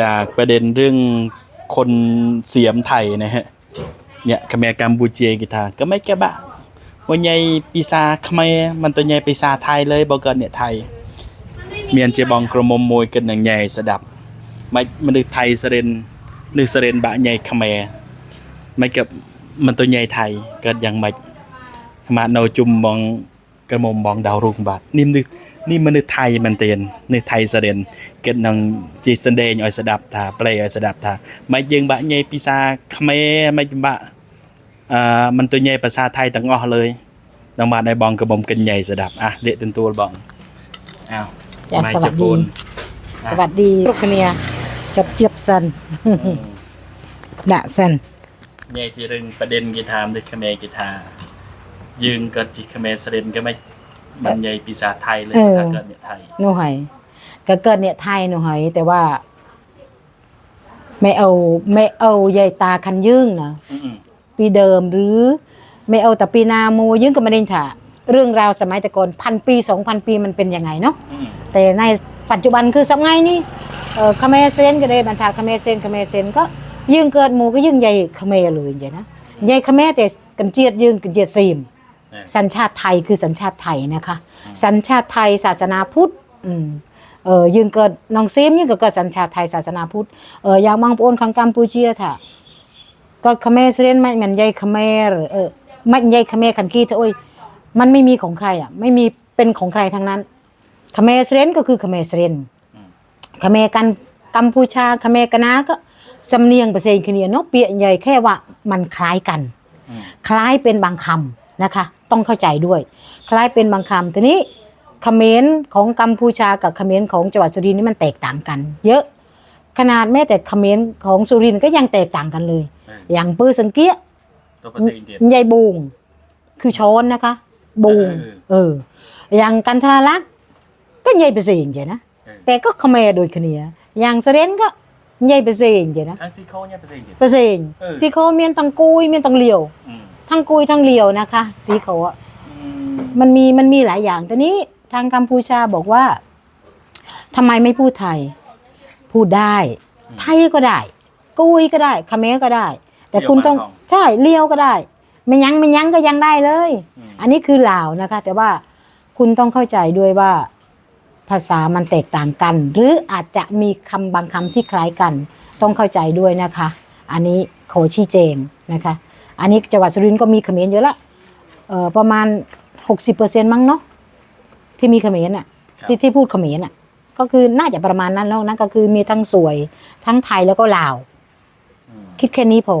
จากประเด็นเรื่องคนเสียมไทยนะฮะ เนี่ยขมรกัมพูเจียกีตาก็ไม่แก่บ้าวันใหญ่ปีศาขมรมันตัวใหญ่ปีศาไทยเลยบ่เกินเนี่ยไทย เมียนเจบองกระมมมวยกันอย่างใหญ่สดับไม่มันนึกไทยเสเรนนึกเสเรนบะใหญ่ขมรไม่กับมันตัวใหญ่ไทยเกิดอย่างไม่มาโนจุมบองกระมมบองดาวรุ่งบาทนี่มนึก กไทยมันเตียนนึกไทยเสเรนเกิดนังจีสันเดงออยสดับทาเปลยออยสดับทาไม่ยังบะใหญ่ปีศาจขแมรไม่บะอ่ามันตัวใหญ่ภาษาไทยตั้งออเลยดังบาในบองกระมมกันใหญ่สดับอ่ะเละเป็นตัวบองอ้าว จ้ะ ไม สวัส โครโฟ ดี น สวัสดีลูกเนียจบเจีย บสันดะสันใหญ่ที่เรื่องประเด็นกีตาร์ด้วยคาเมกีตาร์ยืนก็จิคาเมสเรนก็ไม่มันใหญ่ปีศาจไทยเลยถ้าเกิดเนี่ยไทย หนูหอยก็เกิดเนี่ยไทยหนูหอย แต่ว่า ไม่เอา ไม่เอาใยตาคันยื่งนะอืมปีเดิมหรือ ไม่เอาแต่ปีนาโมยื่งกับมาเด่นถ่าเรื่องราวสมัยแต่ก่อนพันปีสองพันปีมันเป็นยังไงเนาะ อืมแต่ในปัจจุบันคือสมัยนี้เออคาเมเซนก็ได้บรรทาคาเมเซนคาเมเซนก็ยื่งเกิดหมูก็ยื่งใหญ่คาเมเลยอย่างนะใหญ่คาเมแต่กันเจียดยื่งกันเจียดซีม สัญชาติไทยคือสัญชาติไทยนะคะ สัญชาติไทยศาสนาพุทธอืมเออยืนเกิดน้องซีมยังก็เกิดสัญชาติไทยศาสนาพุทธเอออยากมังปอนของกัมพูเชียค่ะก็คาเมเซนไม่แมันใหญ่คาเมรเออไม่ใหญ่คาเมคันกี้เถอะโอ้ยมันไม่มีของใครอะไม่มีเป็นของใครทั้งนั้นคาเมเซนก็คือคาเมเซนคาเมกันกัมพูชาคาเมกนาก็สำเนียงประเซนคเนียเนาะเปียใหญ่แค่ว่ามันคล้ายกันอืมคล้ายเป็นบางคำ นะคะ ต้องเข้าใจด้วย คล้ายเป็นบางคำทีนี้เขมรของกัมพูชากับเขมรของจังหวัดสุรินทร์นี่มันแตกต่างกัน เยอะ ขนาดแม้แต่เขมรของสุรินทร์ก็ยังแตกต่างกันเลย อย่างปื้อสังเกียตัวภาษาอินเดียใยบูงคือช้อนนะคะ บูงเออเอออย่างกันทราลักษณ์ก็ใยไปเสียงใช่นะเออแต่ก็เขมรโดยเคเนียอย่างเสเรนก็ใยไปเสียงใช่นะทั้งซีโคเนี่ยภาษาอินเดียไปเสียงเออซีโคเมียนตังกุยเมียนตังเหลียวอืม ทั้งกุยทั้งเหลียวนะคะ สีเขาอะอืมมันมีมันมีหลายอย่างแต่นี้ทางกัมพูชาบอกว่าทำไมไม่พูดไทย พูดได้ ไทยก็ได้ กุยก็ได้คาเขมรก็ได้ แต่คุณต้องใช่เลี้ยวก็ได้ ไม่ยั้งไม่ยั้งก็ยังได้เลย อันนี้คือลาวนะคะ แต่ว่าคุณต้องเข้าใจด้วยว่าภาษามันแตกต่างกัน หรืออาจจะมีคำบางคำที่คล้ายกัน ต้องเข้าใจด้วยนะคะ อันนี้ขอชี้แจงนะคะ อันนี้จังหวัดสุรินทร์ก็มีเขมรเยอะละเอ่อประมาณหกสิบเปอร์เซ็นต์มั้งเนาะที่มีเขมรน่ะครับที่ที่พูดเขมรน่ะ ก็คือน่าจะประมาณนั้นแล้วนะก็คือมีทั้งสวยทั้งไทยแล้วก็ลาวอืมคิดแค่นี้พอ